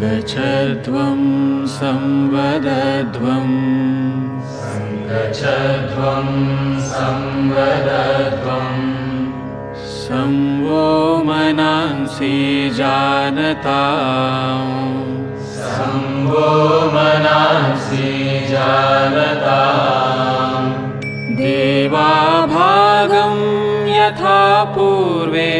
सङ्गच्छध्वं संवदध्वं सङ्गच्छध्वं संवदध्वं सं वो मनांसि जानता सं वो मनांसि जानता देवाभागं यथा पूर्वे